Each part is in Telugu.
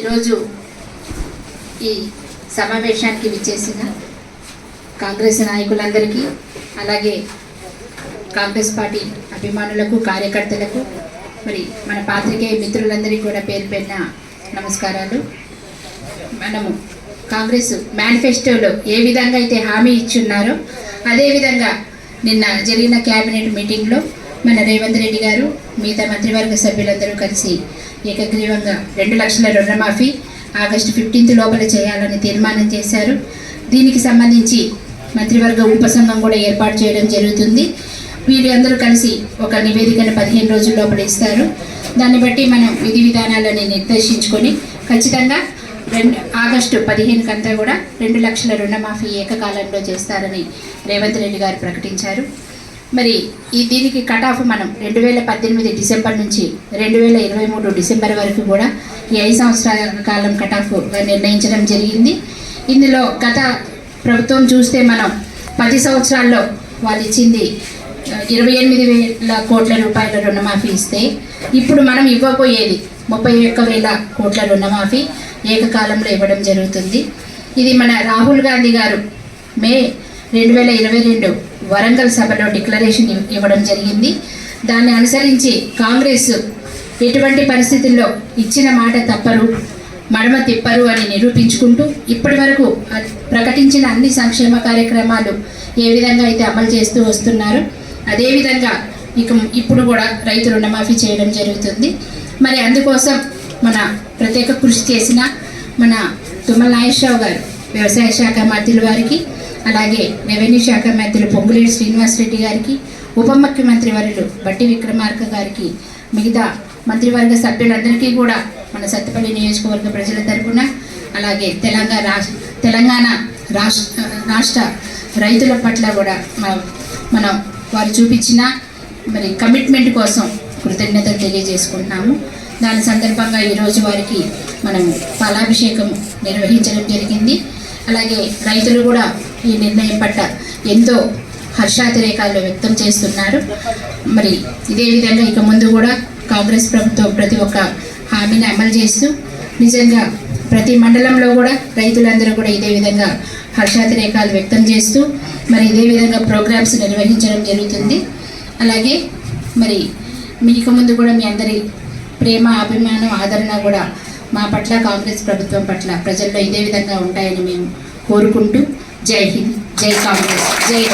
ఈరోజు ఈ సమావేశానికి విచ్చేసిన కాంగ్రెస్ నాయకులందరికీ అలాగే కాంగ్రెస్ పార్టీ అభిమానులకు కార్యకర్తలకు మరి మన పాత్రికేయ మిత్రులందరికీ కూడా పేరు పేరిన నమస్కారాలు. మనము కాంగ్రెస్ మేనిఫెస్టోలో ఏ విధంగా అయితే హామీ ఇచ్చున్నారో అదేవిధంగా నిన్న జరిగిన క్యాబినెట్ మీటింగ్లో మన రేవంత్ రెడ్డి గారు మిగతా మంత్రివర్గ సభ్యులందరూ కలిసి ఏకగ్రీవంగా రెండు లక్షల రుణమాఫీ ఆగస్టు ఫిఫ్టీన్త్ లోపల చేయాలని తీర్మానం చేశారు. దీనికి సంబంధించి మంత్రివర్గ ఉపసంఘం కూడా ఏర్పాటు చేయడం జరుగుతుంది. వీరందరూ కలిసి ఒక నివేదికను పదిహేను రోజుల లోపల ఇస్తారు. దాన్ని బట్టి మనం విధి విధానాలని నిర్దేశించుకొని ఖచ్చితంగా రెండు ఆగస్టు పదిహేను కంతా కూడా రెండు లక్షల రుణమాఫీ ఏకకాలంలో చేస్తారని రేవంత్ రెడ్డి గారు ప్రకటించారు. మరి ఈ దీనికి కట్ ఆఫ్ మనం రెండు వేల పద్దెనిమిది డిసెంబర్ నుంచి రెండు వేల ఇరవై మూడు డిసెంబర్ వరకు కూడా ఈ ఐదు సంవత్సరాల కాలం కట్ ఆఫ్ నిర్ణయించడం జరిగింది. ఇందులో గత ప్రభుత్వం చూస్తే మనం పది సంవత్సరాల్లో వాళ్ళు ఇచ్చింది ఇరవై ఎనిమిది వేల కోట్ల రూపాయల రుణమాఫీ ఇస్తే ఇప్పుడు మనం ఇవ్వబోయేది ముప్పై ఒక్క వేల కోట్ల రుణమాఫీ ఏకకాలంలో ఇవ్వడం జరుగుతుంది. ఇది మన రాహుల్ గాంధీ గారు మే రెండు వేల ఇరవై రెండు వరంగల్ సభలో డిక్లరేషన్ ఇవ్వడం జరిగింది. దాన్ని అనుసరించి కాంగ్రెస్ ఎటువంటి పరిస్థితుల్లో ఇచ్చిన మాట తప్పరు మడమ తిప్పరు అని నిరూపించుకుంటూ ఇప్పటి వరకు ప్రకటించిన అన్ని సంక్షేమ కార్యక్రమాలు ఏ విధంగా అయితే అమలు చేస్తూ వస్తున్నారు అదేవిధంగా ఇక ఇప్పుడు కూడా రైతు రుణమాఫీ చేయడం జరుగుతుంది. మరి అందుకోసం మన ప్రత్యేక కృషి చేసిన మన తుమ్మల నాగేశ్వరరావు గారు వ్యవసాయ శాఖ మంత్రుల వారికి అలాగే రెవెన్యూ శాఖ మంత్రులు పొంగులేటి శ్రీనివాసరెడ్డి గారికి ఉప ముఖ్యమంత్రి వర్యులు బట్టి విక్రమార్క గారికి మిగతా మంత్రివర్గ సభ్యులందరికీ కూడా మన సత్తుపల్లి నియోజకవర్గ ప్రజల తరపున అలాగే తెలంగాణ రాష్ట్ర తెలంగాణ రాష్ట్ర రాష్ట్ర రైతుల పట్ల కూడా మనం వారు చూపించిన మరి కమిట్మెంట్ కోసం కృతజ్ఞతలు తెలియజేసుకుంటున్నాము. దాని సందర్భంగా ఈరోజు వారికి మనం పాలాభిషేకం నిర్వహించడం జరిగింది. అలాగే రైతులు కూడా ఈ నిర్ణయం పట్ల ఎంతో హర్షాతిరేకాలు వ్యక్తం చేస్తున్నారు. మరి ఇదే విధంగా ఇక ముందు కూడా కాంగ్రెస్ ప్రభుత్వం ప్రతి ఒక్క హామీని అమలు చేస్తూ నిజంగా ప్రతి మండలంలో కూడా రైతులందరూ కూడా ఇదే విధంగా హర్షాతిరేకాలు వ్యక్తం చేస్తూ మరి ఇదే విధంగా ప్రోగ్రామ్స్ నిర్వహించడం జరుగుతుంది. అలాగే మరి మీక ముందు కూడా మీ అందరి ప్రేమ అభిమానం ఆదరణ కూడా మా పట్ల కాంగ్రెస్ ప్రభుత్వం పట్ల ప్రజల్లో ఇదే విధంగా ఉంటాయని మేము కోరుకుంటూ जय हिंद जय कांग्रेस जय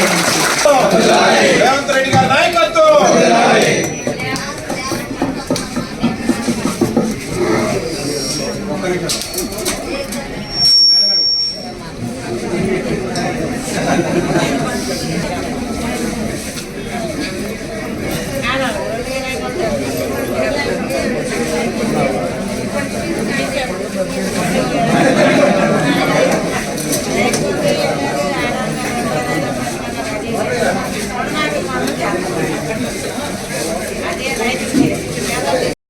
Thank.